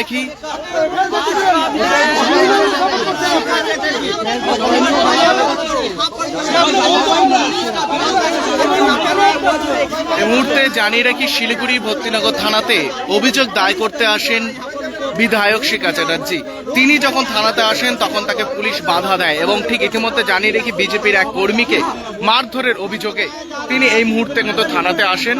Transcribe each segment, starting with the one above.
রাখি এই মুহূর্তে জানিয়ে রাখি শিলিগুড়ি ভক্তিনগর থানাতে অভিযোগ দায় করতে আসেন বিধায়ক শিকা চ্যাটার্জি। তিনি যখন থানাতে আসেন, তখন তাকে পুলিশ বাধা দেয় এবং ঠিক ইতিমধ্যে জানিয়ে রেখি বিজেপির এক কর্মীকে মারধরের অভিযোগে তিনি এই মুহূর্তে কিন্তু থানাতে আসেন।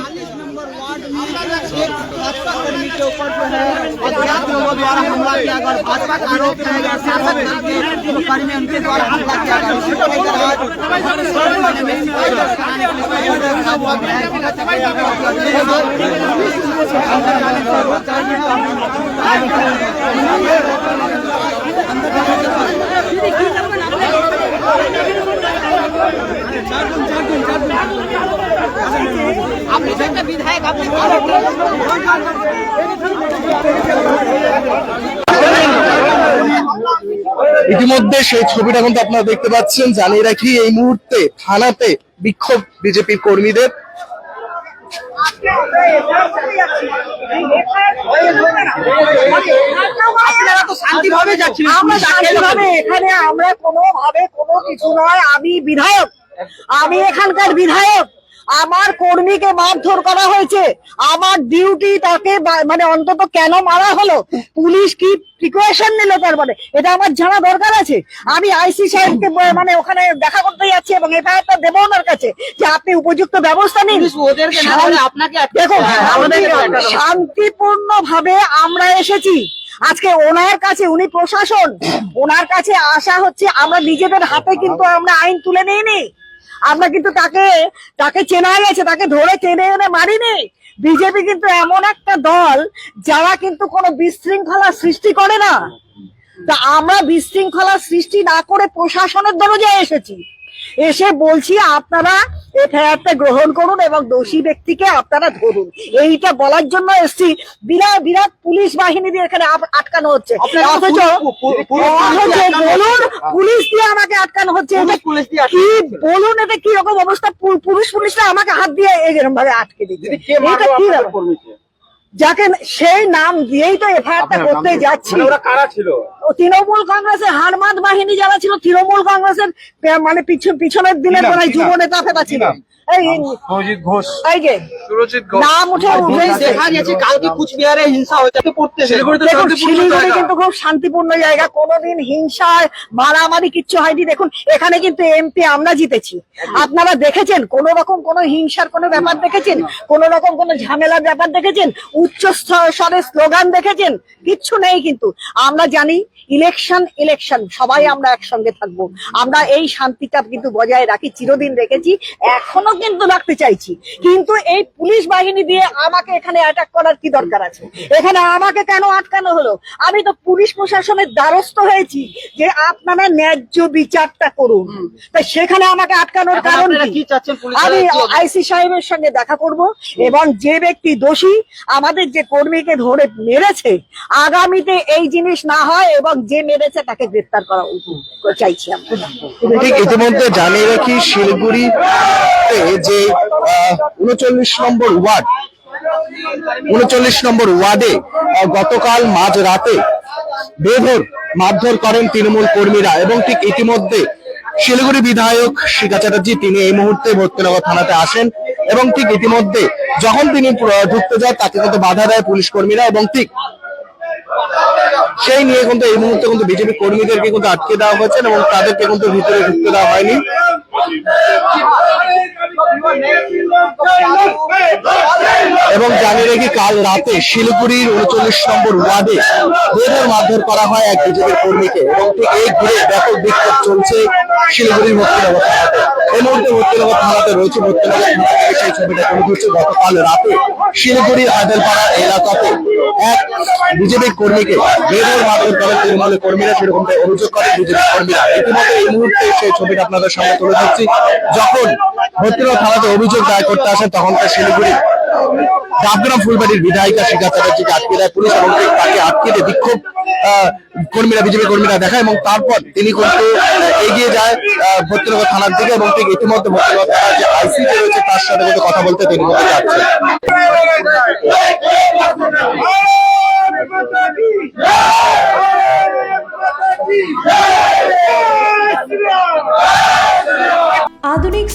भाजपा कर्मी के ऊपर जो है अज्ञात लोगों द्वारा हमला किया गया और भाजपा का आरोप है शासक के कर्मी उनके द्वारा हमला किया गया ইতিমধ্যে সেই ছবিটা কিন্তু আপনারা দেখতে পাচ্ছেন জানিয়ে রাখি এই মুহূর্তে থানাতে বিক্ষোভ বিজেপির কর্মীদের। আপনারা তো শান্তিভাবে যাচ্ছিলেন আমরা শান্তিভাবে এখানে আমরা কোনো ভাবে কোনো কিছু নয় আমি বিধায়ক। আমি এখানকার বিধায়ক। আমার কর্মীকে মারধর করা হয়েছে। আমার ডিউটি তাকে মানে অন্তত কেন মারা হলো? পুলিশ কি প্রিকশন নিল তার মানে? এটা আমার জানা দরকার আছে। আমি আইসি সাহেবকে মানে ওখানে দেখা করতে যাচ্ছি এবং এফআইআরটা দেবো ওনার কাছে যে আপনি উপযুক্ত ব্যবস্থা নিন। দেখুন শান্তিপূর্ণ ভাবে আমরা এসেছি। আজকে ওনার কাছে উনি প্রশাসন ওনার কাছে আসা হচ্ছে আমরা নিজেদের হাতে কিন্তু আমরা আইন তুলে নিইনি। আমরা কিন্তু তাকে তাকে চেনা গেছে, তাকে ধরে টেনে এনে মারিনি। বিজেপি কিন্তু এমন একটা দল যারা কিন্তু কোনো বিশৃঙ্খলা সৃষ্টি করে না। তা আমরা বিশৃঙ্খলা সৃষ্টি না করে প্রশাসনের দরজায় এসেছি। এসে বলছি, আপনারা এফআইআরটা গ্রহণ করুন এবং দোষী ব্যক্তিকে আপনারা ধরুন। এইটা বলার জন্য এসেছি। বিরাট বিরাট পুলিশ বাহিনী দিয়ে এখানে আটকানো হচ্ছে। অথচ বলুন পুলিশ দিয়ে আমাকে আটকানো হচ্ছে। কি বলুন এটা কি রকম অবস্থা? পুরুষ পুলিশ পুলিশরা আমাকে হাত দিয়ে এরকম ভাবে আটকে দিচ্ছে। এটা কি? যাকে সেই নাম দিয়েই তো এফআইআরটা করতে যাচ্ছি। কারা ছিল? তৃণমূল কংগ্রেসের হারমাদ বাহিনী যারা ছিল তৃণমূল কংগ্রেসের মানে পিছু- পিছনের দিনের মনে যুব নেতা ফেতা ছিল। এই ঘোষ। এই যে সুরজিৎ নাম উঠে দেখা গেছে কালকে কুচবিহারে হিংসা হয়েছে। পড়তে শিলিগুড়ি কিন্তু খুব শান্তিপূর্ণ জায়গা কোনোদিন হিংসা মারামারি কিচ্ছু হয়নি। দেখুন এখানে কিন্তু এমপি আমরা জিতেছি। আপনারা দেখেছেন কোন রকম কোন হিংসার কোনো ব্যাপার দেখেছেন? কোন রকম কোন ঝামেলার ব্যাপার দেখেছেন? উচ্চ স্বরে স্লোগান দেখেছেন? কিচ্ছু নেই কিন্তু। আমরা জানি ইলেকশন ইলেকশন সবাই আমরা একসঙ্গে থাকব। আমরা এই শান্তিটা কিন্তু বজায় রাখি চিরদিন রেখেছি এখনও কিন্তু রাখতে চাইছি। কিন্তু এই পুলিশ বাহিনী দিয়ে আমাকে এখানে অ্যাটাক করার কি দরকার আছে? এখানে আমাকে কেন আটকানো হলো? আমি তো পুলিশ প্রশাসনের দ্বারস্থ হয়েছি। যে আপনারা ন্যায্য বিচারটা করুন। তাই সেখানে আমাকে আটকানোর কারণ কি? আমি আইসি সাহেবের সঙ্গে দেখা করব এবং যে ব্যক্তি দোষী আমাদের যে কর্মীকে ধরে মেরেছে আগামীতে এই জিনিস না হয় এবং যে মেরেছে তাকে গ্রেফতার করা উচিত চাইছি আমরা। ঠিক ইতিমধ্যে জানিয়ে রাখি শিলিগুড়ি যে উনচল্লিশ নম্বর ওয়ার্ড উনচল্লিশ নম্বর ওয়ার্ডে গতকাল মাঝ রাতে বেধর মারধর করেন তৃণমূল কর্মীরা এবং ঠিক ইতিমধ্যে শিলিগুড়ি বিধায়ক শিকা চ্যাটার্জি তিনি এই মুহূর্তে ভর্তিনগর থানাতে আসেন এবং ঠিক ইতিমধ্যে যখন তিনি ঢুকতে যায়, তাকে কিন্তু বাধা দেয় পুলিশ কর্মীরা এবং ঠিক সেই নিয়ে কিন্তু এই মুহূর্তে কিন্তু বিজেপি কর্মীদেরকে কিন্তু আটকে দেওয়া হয়েছে এবং তাদেরকে কিন্তু ভিতরে ঢুকতে দেওয়া হয়নি। এবং জানিয়ে রেখে, কাল রাতে শিলিগুড়ির উনচল্লিশ নম্বর ওয়ার্ডে ঘুরের মারধর করা হয় এক বিজেপির কর্মীকে এবং এই ঘুরে ব্যাপক বিক্ষোভ চলছে শিলিগুড়ির থানাতে। মুহূর্তে থানাতে রয়েছে সেই ছবিটা রাতে এলাকাতে এক কর্মীকে কর্মীরা অভিযোগ করে মুহূর্তে সেই ছবিটা আপনাদের সামনে তুলে ধরছি। যখন ভর্তিনগর থানাতে অভিযোগ দায়ের করতে আসেন তখনকার শিলিগুড়ি ডাবগ্রাম ফুলবাড়ির বিধায়িকা শিখা চ্যাটার্জিকে আটকে দেয় পুলিশ এবং তাকে আটকে দিয়ে বিক্ষোভ কর্মীরা, বিজেপি কর্মীরা দেখায় এবং তারপর তিনি কিন্তু এগিয়ে যায় ভক্তিনগর থানার দিকে এবং ঠিক ইতিমধ্যে ভক্তিনগর থানার যে আইসি রয়েছে তার সাথে কিন্তু কথা বলতে তিনি যাচ্ছেন Yeah!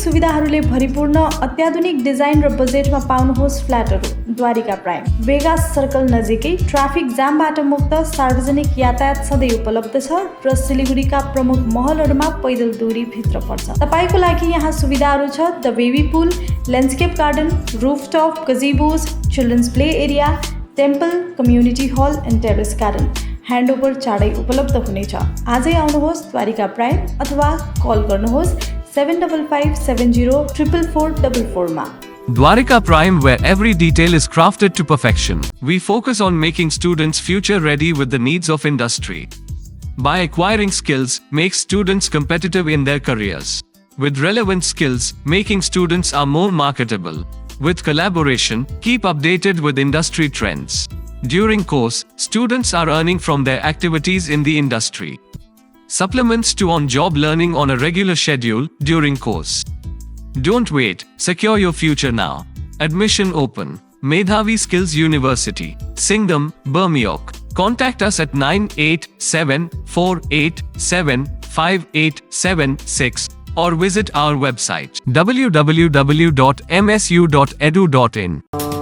सुविधाहरूले भरिपूर्ण अत्याधुनिक डिजाइन र बजेटमा पाउनुहोस् फ्ल्याटहरू द्वारिका प्राइम। वेगास सर्कल नजिकै ट्राफिक जामबाट मुक्त सार्वजनिक यातायात सधैँ उपलब्ध छ र सिलिगुडीका प्रमुख महलहरूमा पैदल दूरी भित्र पर्छ। तपाईँको लागि यहाँ सुविधाहरू छ the baby pool landscape garden rooftop gazebos children's play area temple community hall and terrace garden. Handover चाँडै उपलब्ध हुनेछ। आजै आउनुहोस् द्वारिका प्राइम अथवा कल गर्नुहोस् સેવન ma. Dwarka Prime, where every detail is crafted to perfection. We focus on making students future ready with the needs of industry. By acquiring skills, make students competitive in their careers. With relevant skills, making students are more marketable. With collaboration, keep updated with industry trends. During course, students are earning from their activities in the industry. Supplements to on-job learning on a regular schedule during course. Don't wait, secure your future now. Admission open. Medhavi Skills University, Singham, Burmiok. Contact us at 9874875876 or visit our website www.msu.edu.in.